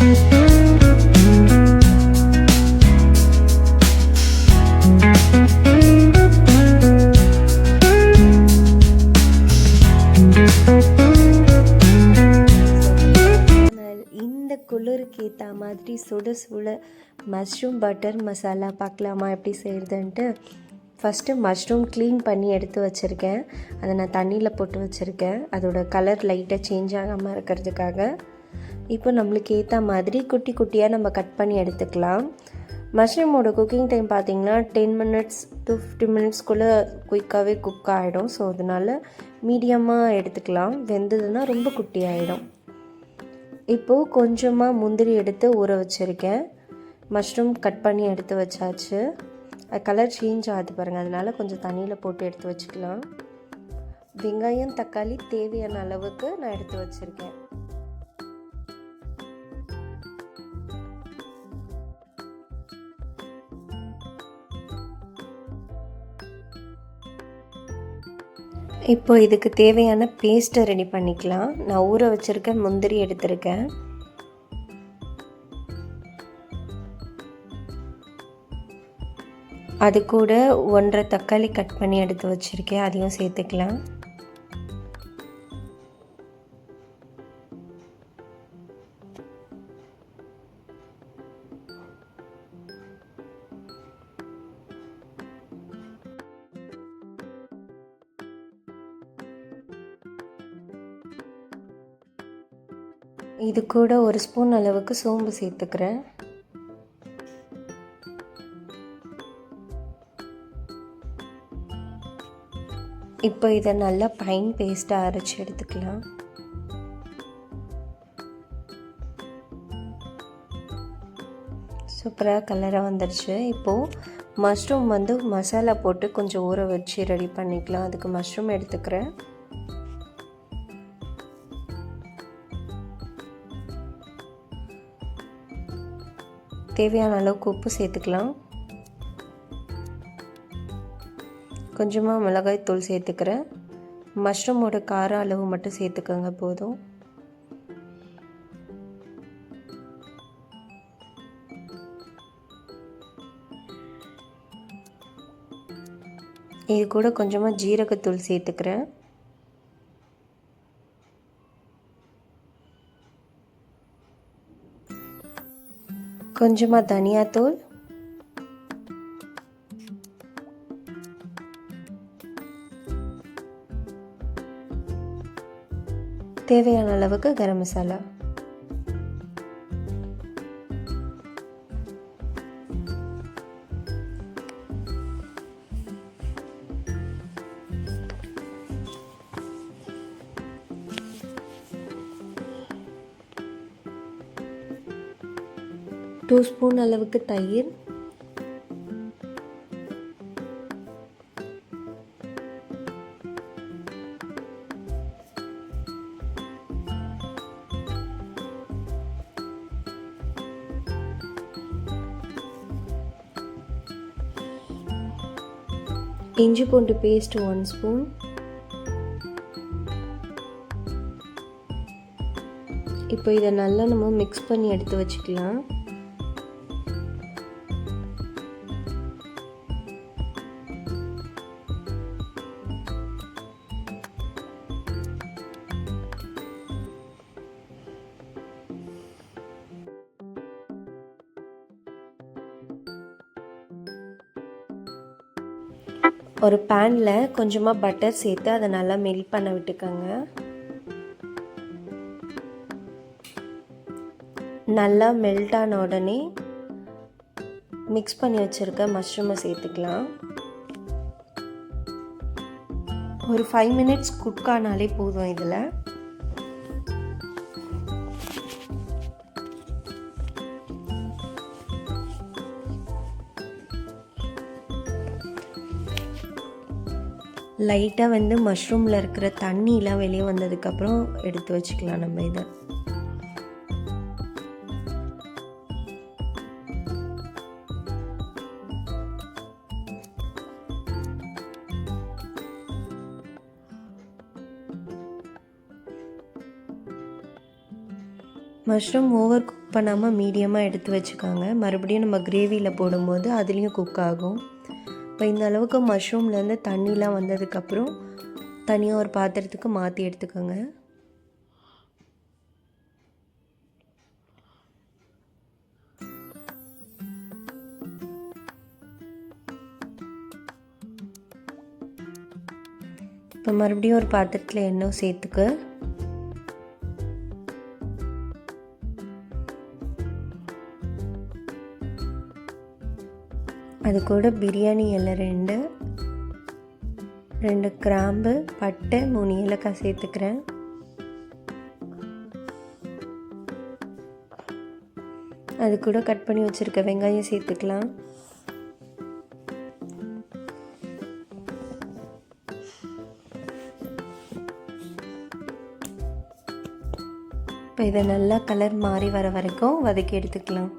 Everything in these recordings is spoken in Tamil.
இந்த குளிருக்கு ஏற்ற மாதிரி சுட சுட மஷ்ரூம் பட்டர் மசாலா பார்க்கலாமா எப்படி செய்கிறதுன்ட்டு ஃபஸ்ட்டு மஷ்ரூம் க்ளீன் பண்ணி எடுத்து வச்சுருக்கேன். அதை நான் தண்ணியில் போட்டு வச்சுருக்கேன். அதோட கலர் லைட்டாக சேஞ்ச் ஆகாமல் இருக்கிறதுக்காக. இப்போ நம்மளுக்கு ஏற்ற மாதிரி குட்டி குட்டியாக நம்ம கட் பண்ணி எடுத்துக்கலாம். மஷ்ரூமோட குக்கிங் டைம் பார்த்தீங்கன்னா டென் மினிட்ஸ் டு ஃபிஃப்டி மினிட்ஸ்க்குள்ளே குயிக்காகவே குக் ஆகிடும் ஸோ அதனால் மீடியமாக எடுத்துக்கலாம். வெந்ததுன்னா ரொம்ப குட்டி ஆகிடும் இப்போது கொஞ்சமாக முந்திரி எடுத்து ஊற வச்சுருக்கேன். மஷ்ரூம் கட் பண்ணி எடுத்து வச்சாச்சு. கலர் சேஞ்ச் ஆகுது பாருங்கள் அதனால் கொஞ்சம் தண்ணியில் போட்டு எடுத்து வச்சுக்கலாம். வெங்காயம் தக்காளி தேவையான அளவுக்கு நான் எடுத்து வச்சுருக்கேன். இப்போ இதுக்கு தேவையான பேஸ்ட்டை ரெடி பண்ணிக்கலாம். நான் ஊற வச்சுருக்க முந்திரி எடுத்திருக்கேன். அது கூட ஒன்றரை தக்காளி கட் பண்ணி எடுத்து வச்சுருக்கேன். அதையும் சேர்த்துக்கலாம். இது கூட ஒரு ஸ்பூன் அளவுக்கு சோம்பு சேர்த்துக்கிறேன். இப்போ இதை நல்லா பைன் பேஸ்ட்டாக அரைச்சி எடுத்துக்கலாம். சூப்பராக கலராக வந்துடுச்சு இப்போது மஷ்ரூம் வந்து மசாலா போட்டு கொஞ்சம் ஊற வச்சு ரெடி பண்ணிக்கலாம். அதுக்கு மஷ்ரூம் எடுத்துக்கிறேன். தேவையான அளவுக்கு உப்பு சேர்த்துக்கலாம். கொஞ்சமாக மிளகாய் தூள் சேர்த்துக்கிறேன். மஷ்ரூமோட கார அளவு மட்டும் சேர்த்துக்கோங்க போதும். இது கூட கொஞ்சமாக ஜீரகத்தூள் சேர்த்துக்கிறேன். கொஞ்சமாக தனியாத்தூள் தேவையான அளவுக்கு கரம் மசாலா. டூ ஸ்பூன் அளவுக்கு தயிர். இஞ்சி பூண்டு பேஸ்ட் ஒன் ஸ்பூன் இப்போ இதை நல்லா நம்ம மிக்ஸ் பண்ணி எடுத்து வச்சுக்கலாம். ஒரு பேனில் கொஞ்சமாக பட்டர் சேர்த்து அதை நல்லா மெல்ட் பண்ண விட்டுக்கோங்க. நல்லா மெல்ட் ஆன உடனே மிக்ஸ் பண்ணி வச்சுருக்க மஷ்ரூமை சேர்த்துக்கலாம். ஒரு ஃபைவ் மினிட்ஸ் குக் ஆனாலே போதும் இதில். லைட்டாக வந்து மஷ்ரூமில் இருக்கிற தண்ணிலாம் வெளியே வந்ததுக்கப்புறம் எடுத்து வச்சுக்கலாம் நம்ம இதை. மஷ்ரூம் ஓவர் குக் பண்ணாமல் மீடியமாக எடுத்து வச்சுக்காங்க. மறுபடியும் நம்ம கிரேவியில் போடும்போது அதுலேயும் குக் ஆகும். இப்போ இந்த அளவுக்கு மஷ்ரூம்லேருந்து தண்ணிலாம் வந்ததுக்கப்புறம் தனியாக ஒரு பாத்திரத்துக்கு மாற்றி எடுத்துக்கோங்க. இப்போ மறுபடியும் ஒரு பாத்திரத்தில் எண்ணெய் சேர்த்துக்க. அது கூட பிரியாணி இலை ரெண்டு ரெண்டு கிராம்பு பட்டை மூணு ஏலக்காய் சேர்த்துக்கிறேன். அது கூட கட் பண்ணி வச்சுருக்க வெங்காயம் சேர்த்துக்கலாம். இப்போ இதை நல்லா கலர் மாறி வர வரைக்கும் வதக்கி எடுத்துக்கலாம்.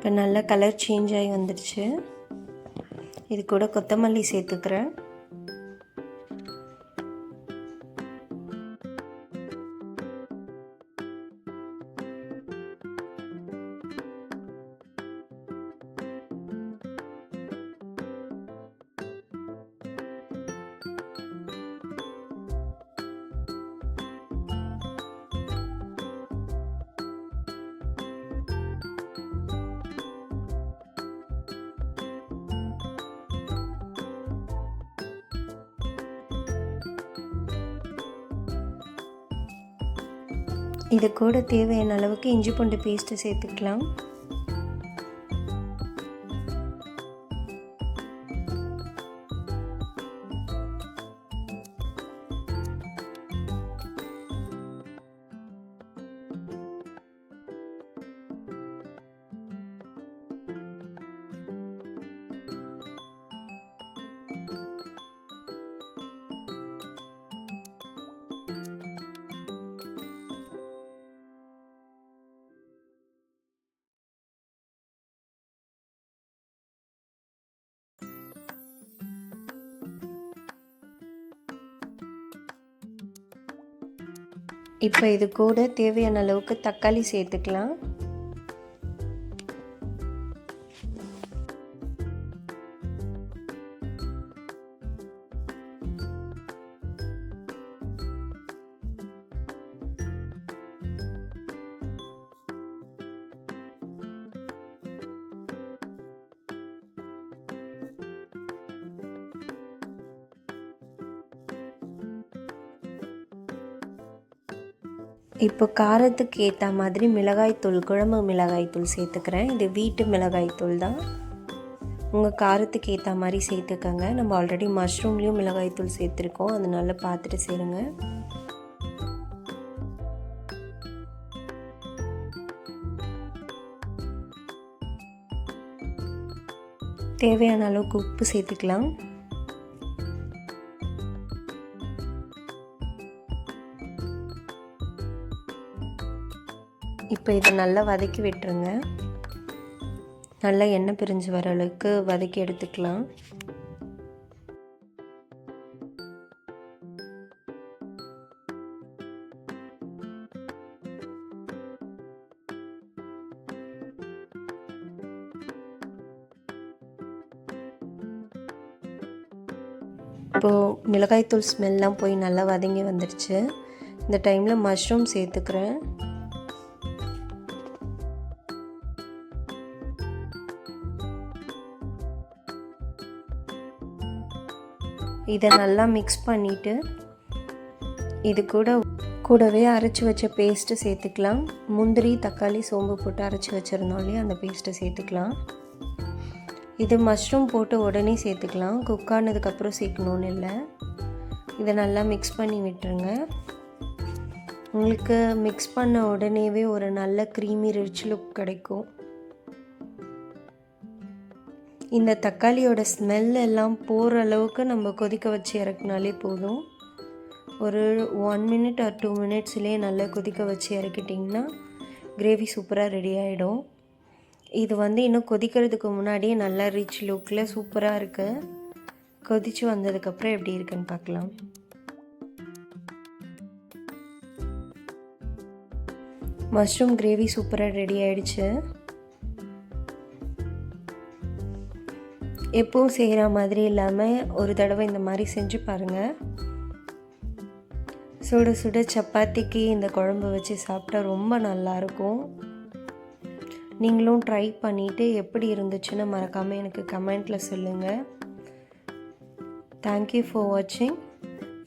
இப்போ நல்லா கலர் சேஞ்ச் ஆகி வந்துடுச்சு. இது கூட கொத்தமல்லி சேர்த்துக்கிறேன். இது கூட தேவையான அளவுக்கு இஞ்சி பூண்டு பேஸ்ட்டு சேர்த்துக்கலாம். இப்போ இது கூட தேவையான அளவுக்கு தக்காளி சேர்த்துக்கலாம். இப்போ காரத்துக்கு ஏற்ற மாதிரி மிளகாய்த்தூள் குழம்பு மிளகாய்த்தூள் சேர்த்துக்கிறேன். இது வீட்டு மிளகாய்த்தூள் தான். உங்கள் காரத்துக்கு ஏற்ற மாதிரி சேர்த்துக்கோங்க. நம்ம ஆல்ரெடி மஷ்ரூம்லேயும் மிளகாய்த்தூள் சேர்த்துருக்கோம். அதனால் பார்த்துட்டு சேருங்க. தேவையான அளவுக்கு உப்பு சேர்த்துக்கலாம். இப்போ இதை நல்லா வதக்கி விட்டுருங்க. நல்லா எண்ணெய் பிரிஞ்சு வர அளவுக்கு வதக்கி எடுத்துக்கலாம். இப்போது மிளகாய்த்தூள் ஸ்மெல்லாம் போய் நல்லா வதங்கி வந்துடுச்சு இந்த டைமில் மஷ்ரூம் சேர்த்துக்கிறேன். இதை நல்லா மிக்ஸ் பண்ணிவிட்டு இது கூட கூடவே அரைச்சி வச்ச பேஸ்ட்டு சேர்த்துக்கலாம். முந்திரி தக்காளி சோம்பு போட்டு அரைச்சி வச்சுருந்தோம் இல்லையா அந்த பேஸ்ட்டை சேர்த்துக்கலாம். இது மஷ்ரூம் போட்டு உடனே சேர்த்துக்கலாம். குக் ஆனதுக்கப்புறம் சேர்க்கணுன்னு இல்லை. இதை நல்லா மிக்ஸ் பண்ணி விட்டுருங்க. உங்களுக்கு மிக்ஸ் பண்ண உடனேவே ஒரு நல்ல க்ரீமி ரிச் லுக் கிடைக்கும். இந்த தக்காளியோட ஸ்மெல் எல்லாம் போகிற அளவுக்கு நம்ம கொதிக்க வச்சு இறக்குனாலே போதும். ஒரு ஒன் மினிட் ஆர் டூ மினிட்ஸ்லேயே நல்லா கொதிக்க வச்சு இறக்கிட்டிங்கன்னா கிரேவி சூப்பராக ரெடி ஆகிடும் இது வந்து இன்னும் கொதிக்கிறதுக்கு முன்னாடியே நல்லா ரிச் லுக்கில் சூப்பராக இருக்குது கொதித்து வந்ததுக்கப்புறம் எப்படி இருக்குன்னு பார்க்கலாம். மஷ்ரூம் கிரேவி சூப்பராக ரெடி ஆகிடுச்சு எப்பவும் செய்கிற மாதிரி இல்லாமல் ஒரு தடவை இந்த மாதிரி செஞ்சு பாருங்கள் சுட சுட சப்பாத்திக்கு இந்த குழம்பு வச்சு சாப்பிட்டா ரொம்ப நல்லாயிருக்கும் நீங்களும் ட்ரை பண்ணிவிட்டு எப்படி இருந்துச்சுன்னு மறக்காமல் எனக்கு கமெண்ட்டில் சொல்லுங்கள் தேங்க்யூ ஃபார் வாட்சிங்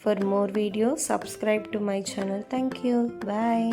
for more video subscribe to my channel thank you bye